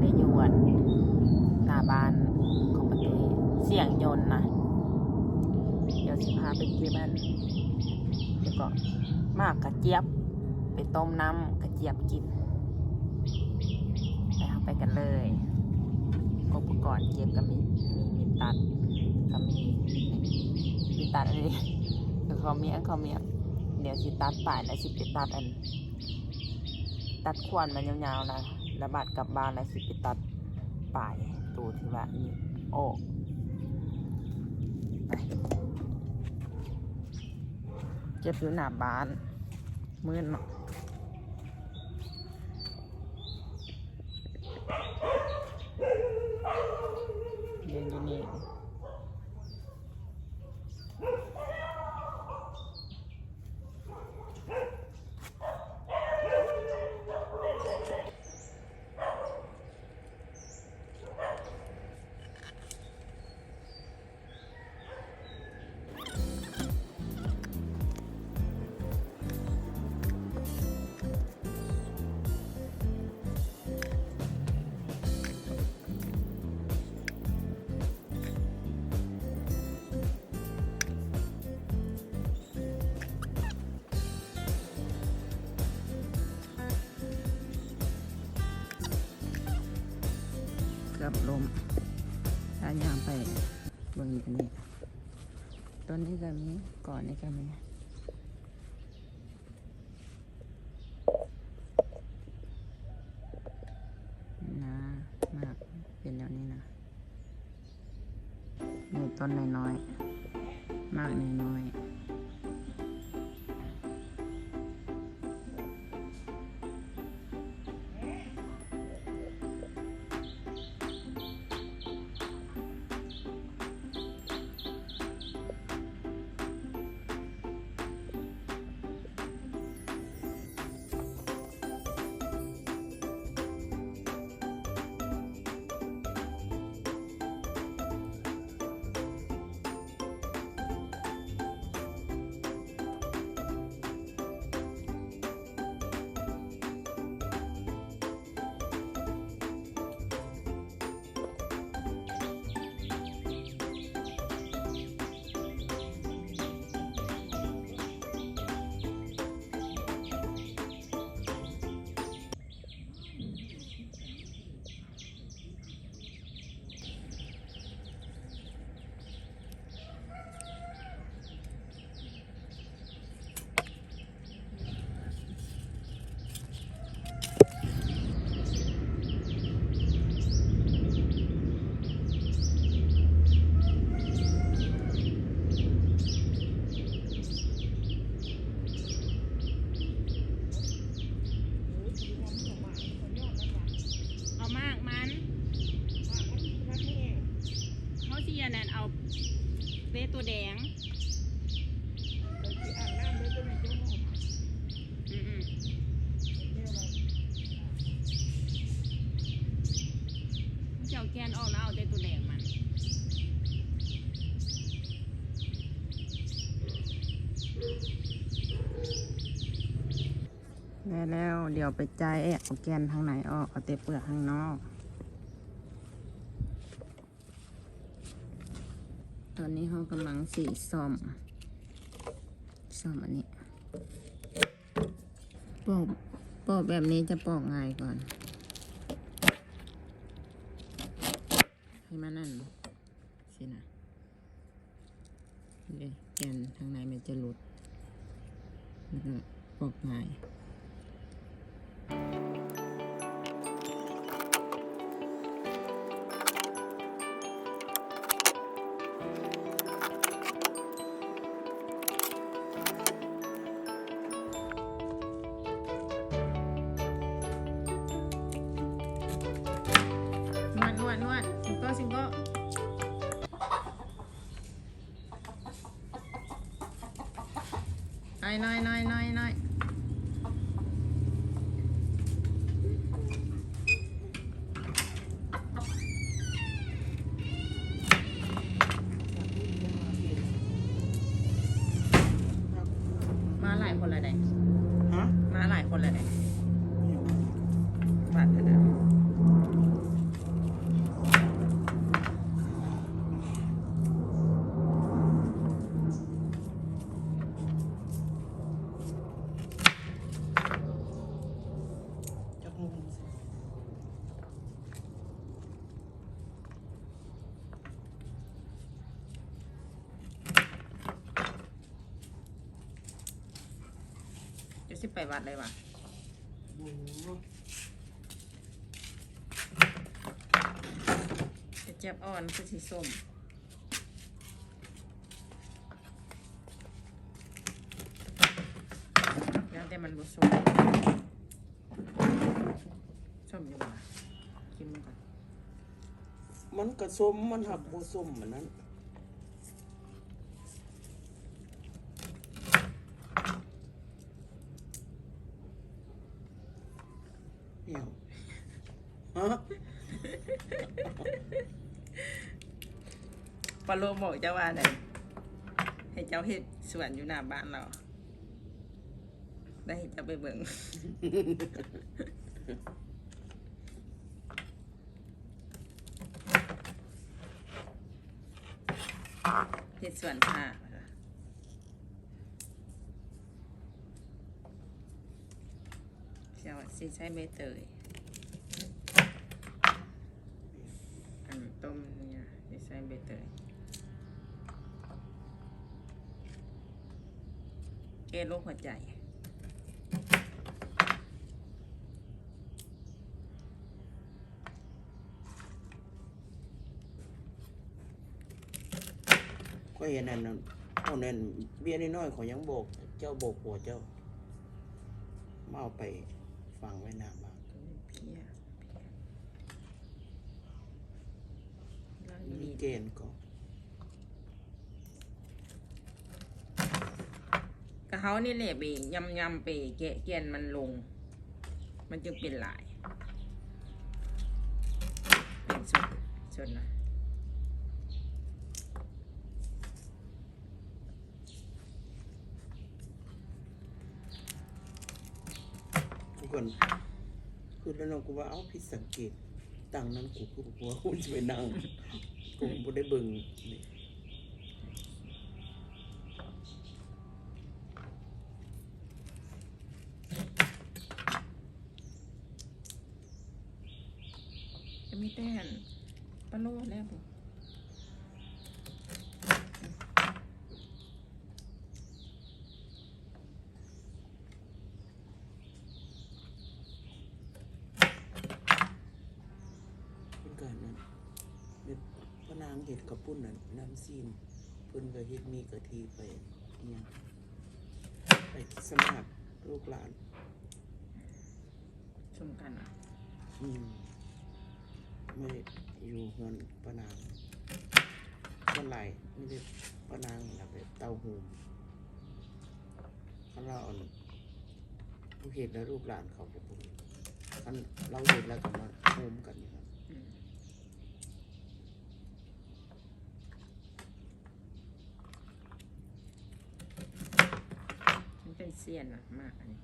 ได้อยวนหน้าบ้านของประตูเสียงยนต์นะเดี๋ยวสิพาไปเก็บมันเดี๋ยวก็มากกระเจี๊ยบ ไปต้มน้ำกระเจี๊ยบกินไปเอาไปกันเลยอุปกรณ์เก็บก็มีมีมีตัดก็มีมีตัดอันนี้แล้วเขามีอันเขามีอันเดี๋ยวสิตัดปลายแล้วสิไปตัดอัน ตัดขวานมันยาวๆนะ ระบาดกลับบ้านแล้วสิไปตัดป่ายตูที่ว่านี่โอ้เจ็บอยู่หน้าบ้านมืดเนาะเย็นอยู่นี่ เบิ่งอยู่นี่ต้นนี้ก็มีก่อนนี้ก็มีนะมากเป็นแล้วนี่นะมีต้นน้อยๆมากน้อยๆ แล้ว เดี๋ยวไปใจเอาแกนทางไหนออก เอาแต่เปลือกข้างนอก ตอนนี้เขากำลังสีซ่อมซ่อมอันนี้ ปอก ปอกแบบนี้จะปอกง่ายก่อน ให้มันนั่นสินะเลยแกนทางในมันจะหลุดแล้วก็ปอกง่าย วดซิงเกิลซิงเกิลน้อ ไปวัดเลยว่ะจะเจ็บอ่อนคือสีส้มยังแต่มันบ่ส้มส้มอยู่ว่ะกินมันก่อนมันกระสมมันหักบ่สมเหมันนั้นเหี่ยวฮะ ปลา โลบอกเจ้าว่าไหนให้เจ้าเฮ็ดสวนอยู่หน้าบ้านเราได้ให้เจ้าไปเบิ่งเฮ็ดสวนค่ะเจ้าสิใช้ใบเตยอันต้มเนี่ยสิใช้ใบเตย แก้โรคหัวใจ ก็เห็นนั่นน่ะเอานั่นเบี้ยน้อยๆเขายังโบก เจ้าโบกหัวเจ้ามาเอาไปฟังไว้หน้าบ้านเพี้ยล้างมีดีเกณฑ์ก็ กะ เขานี่แหละไปยำยำไปแกะแกนมันลง มันจึงเป็นลาย เป็นสุดสุดนะทุกคนคือแล้วเราก็ว่าเอ้าผิดสังเกตตังนั้นกูคือหัวคุณจะไปนั่งกูบ่ได้เบิ่งนี่ จะมีแต่นปลาโลแล้วบุ เป็น การนั้นเฮ็ดพระนางเห็ดกระปุ้นนั่นน้ำซีนเพิ่นก็เฮ็ดมีกะทิไปอิหยังไปสมัครลูกหลานชมกันอะอืมไม่ได้อยู่เฮือนปะนางส่วนหลายไม่ได้ปะนางหลับแบบเต้าหูมเขาเราเอาผู้เห็นแล้วลูกหลานเขาจะพูดอันเราเห็นแล้วก็มาโฮมกันอยู่ครับ อืมมัน เป็นเสี้ยนอะมากอันนี้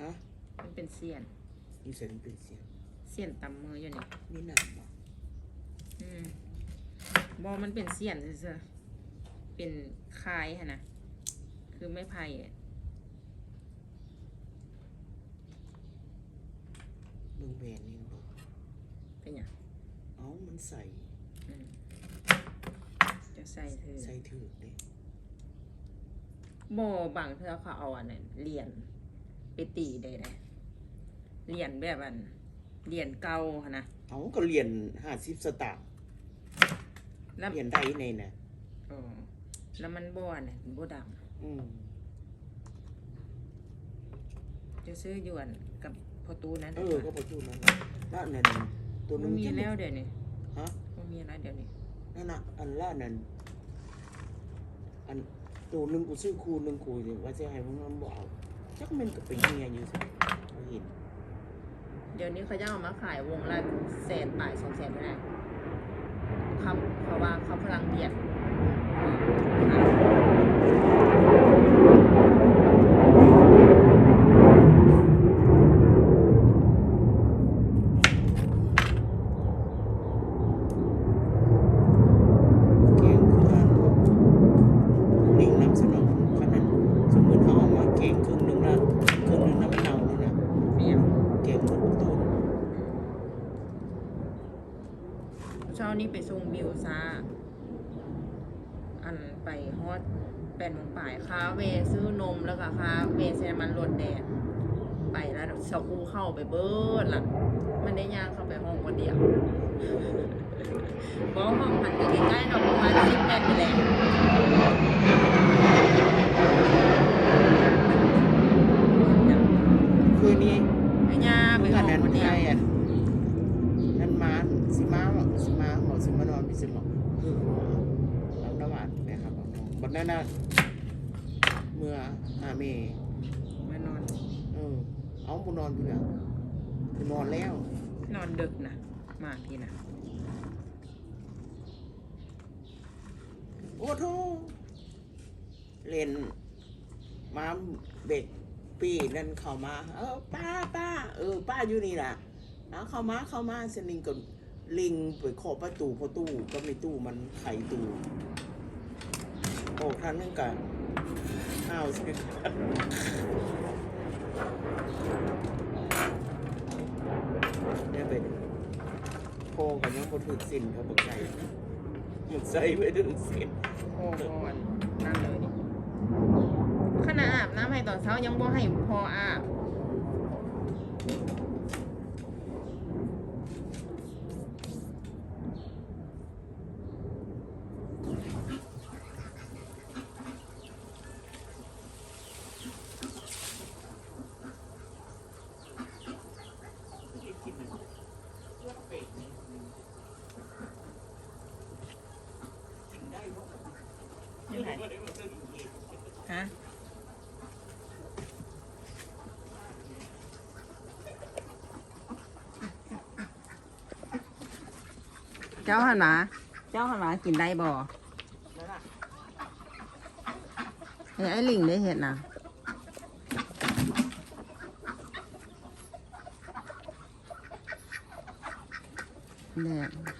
ฮะมันเป็นเสี้ยนนี่เสียงเป็นเสียงเสี้ยนตำมืออยู่นี่มีหนามบ่อืมบอมันเป็นเสี้ยนเซื่อๆเป็นคายฮะนะคือไม่ไผ่อะเบิ่งแหวนนี่บ่เป็นอย่างเอ้ามันใส่อืมจะใส่เธอใส่ถือเด้บ อบางเธอเขาเอาอันนั้นเหรียญไปตีได้เลยเหรียญแบบอันเหรียญเก่าหั้นนะเอ้าก็เหรียญ50สตางค์แล้วเหรียญใดในน่ะอ๋อแล้วมันบ่อันนั้นบ่ดอืมำจะซื้อหยวนกับพอตูนั้นเออก็ประจุนั้นน่ะแล้วอันนั้นตัวหนึมันงมีจะแล้วเดี๋ยวนี้ฮะ มันมีอะไรเดี๋ยวนี้นั่นน่ะอันล่านั่นอัน ตัวหนึ่งกูซื้อคูหนึ่งกูสิว่าจะให้มึงมันบอกจักมันก็เปเฮียอยู่สิบ่เห็นเดี๋ยวนี้เขาจะเอามาขายวงละแสนบายสองแสนไม่ได้เขาเพราะว่าเขาพลังเบียดค่ะ แกงคืออันลิงน้ำสนองขนาดสมมุติเขาเอามาแกงครึ่งหนึงนะครึ่งหนึงน้ำเน่านี่นะ เบียด แกงหมดต้น เช้านี้ ไปฮอดแปดโมงป่ายค้าเวซื้อนมแล้วก็ค้าเวใส่น้ำมันรถแดงไปแล้วสกูเข้าไปเบิดละมันได้ย่างเข้าไปห้องคนเดียวบอกห้องหันไปใกล้ๆเนาะประมาณสิบแปดนี่แหละคืนนี้ ไอ้ย่าไป เมื่อ ห้อง นั้น คนเดี ใค ย ร ว อะนั่นมาสิมาหรอกสิมาหรอกสิมานอนพี่สิบอกคือรับระหว่างนะครับบัด นั้นน่ะเมื่ออาเมมานอนเออเอาบุนอนอยู่แล้วคือนอนแล้ว นอนดึกนะมาพี่นะโอ้โธ่เล่นมาเด็กปีนั่นเข้ามา เออป้าป้าเออ ป้าอยู่นี่แหละเอาเข้ามาเข้ามาเสยลิงก็ลิงไปขอประตูเพราะตู้ก็ไม่ตู้มันไขตู้ โอ้ท่านนึงกันห้าวสิเนี่ยเป็นโพกันยังบ่ถึกสิ้นครับอกใจมันใจไม่ถึงสิ้นโอ้โหนั่งเลยขณะอาบน้ำให้ตอนเช้ายังบ่ให้พออาบ ฮะเจ้าหันมาเจ้าหันมากินได้บ่เฮ้ยไอ้ลิงได้เห็นนะแดง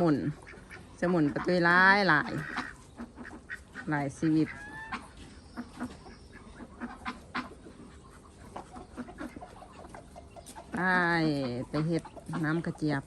มุนสมุนประตุยร้ายหลายหลายชีวิตไปไปเห็ดน้ำกระเจี๊ยบ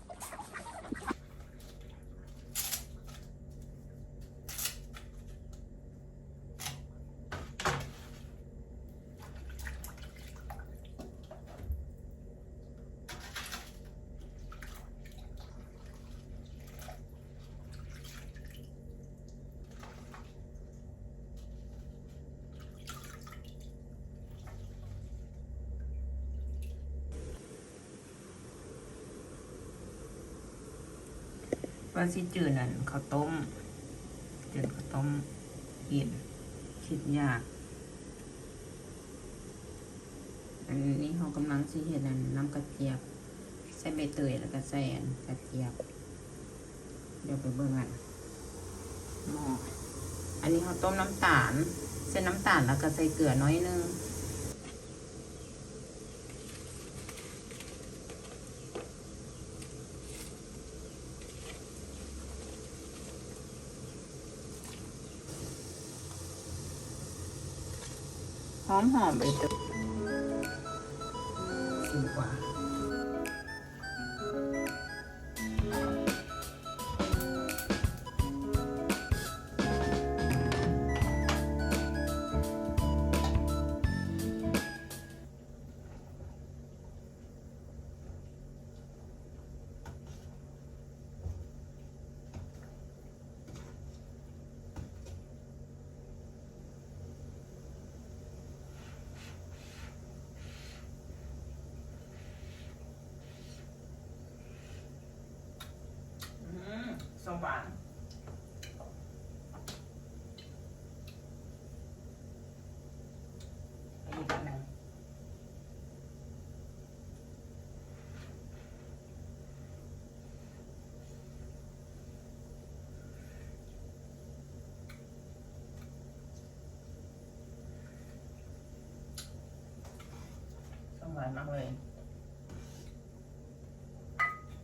ว่าสิจืดนั่นข้าวต้มจืดข้าวต้มกินคิดยาก อันนี้เขากำลังสิเห็ดนั่นน้ำกระเจี๊ยบ ใส่ใบเตยแล้วก็ใส่กระเจี๊ยบ เดี๋ยวไปเบิ่งอันหม้ออันนี้เขาต้มน้ำตาลใส่น้ำตาลแล้วก็ใส่เกลือน้อยนึง หอ มส้มหวานอีกอันหนึ่งส้มหวานมากเลย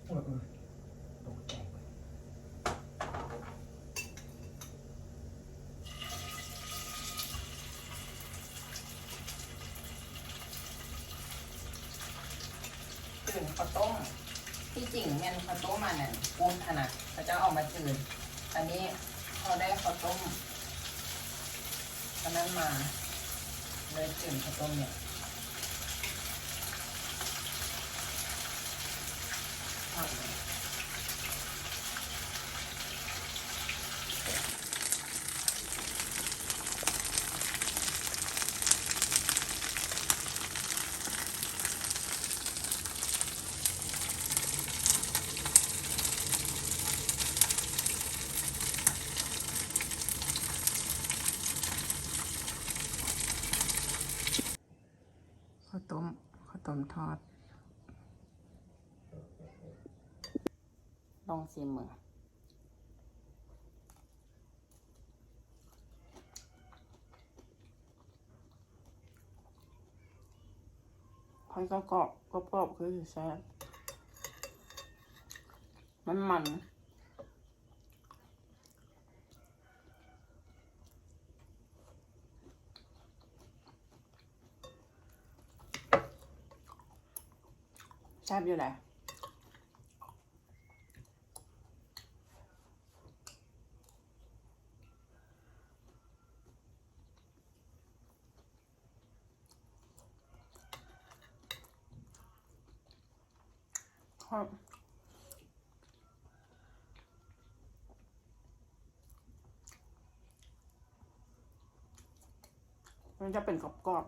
โอ้ยตกใจเว้ย ถึงข้าวต้ม ที่จริง แม่นข้าวต้มมันน่ะปูนถนัดเขาจะออกมาจืดอันนี้เขาได้ข้าวต้มตอนนั้นมาเลยจืดข้าวต้มเนี่ยทอดเลย ข้าวต้มข้าวต้มท อดลองชิมมือพันก็กรอบกรอบกรอบคือแซ่บมันมันแซ่บอยู่แหละครับมันจะเป็นกรอบ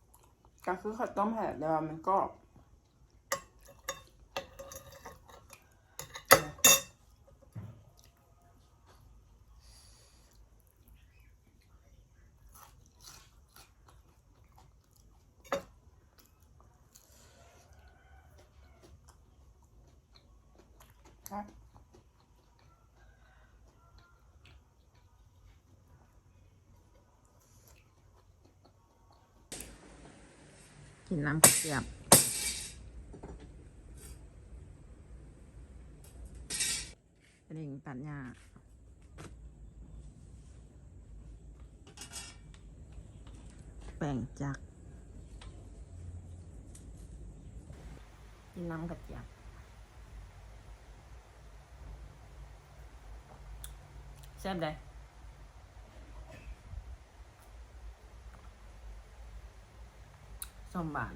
ๆก็คือข้าวต้มแผ่แต่ว่ามันกรอบ ครับกินน้ำกระเทียมเป็นเองตัดหญ้าแป่งจักกินน้ำกระเทียม แซ่บได้สมหวาน